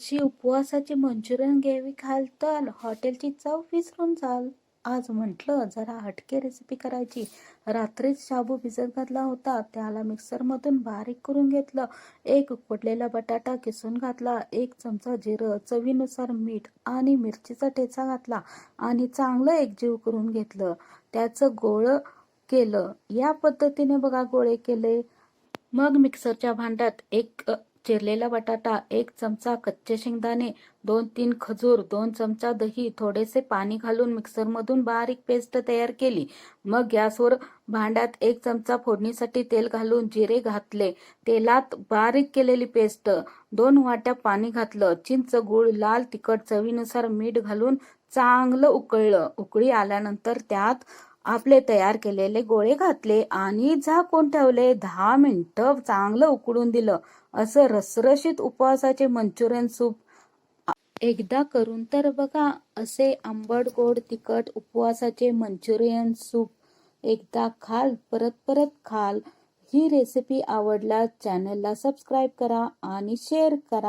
शी उपवासाची Manchurian gravy खाल तर हॉटेलची चव विसरून जाल. आज म्हटलं जरा हटके रेसिपी करायची. रात्रीच शाबू भिजत घातला होता. त्याला मिक्सरमधून बारीक करून घेतलं. एक उकडलेला बटाटा किसून घातला. एक चमचा जिरं चवीनुसार मीठ आणि मिरचीचा ठेचा घातला आणि चांगलं एकजीव करून घेतलं. त्याचं गोळ केलं. या पद्धतीने बघा गोळे केले. मग मिक्सरच्या भांड्यात एक चिरलेला बटाटा एक चमचा कच्चे शेंगदाणे दोन तीन खजूर दोन चमचा दही थोडेसे पाणी घालून मिक्सरमधून बारीक पेस्ट तयार केली. मग गॅसवर भांड्यात एक चमचा फोडणीसाठी तेल घालून जिरे घातले. तेलात बारीक केलेली पेस्ट दोन वाट्या पाणी घातलं. चिंच गुळ लाल तिखट चवीनुसार मीठ घालून चांगलं उकळलं. उकळी आल्यानंतर त्यात आपले तयार केलेले गोळे घातले आणि झाकून ठेवले? दहा मिनिटं चांगलं उकडून दिलं. असं रसरशीत उपवासाचे मंचुरियन सूप. एकदा करून तर बघा असे आंबट गोड तिखट उपवासाचे मंचुरियन सूप. एकदा खाल परत परत खाल. ही रेसिपी आवडल्यास चॅनलला सबस्क्राईब करा आणि शेअर करा.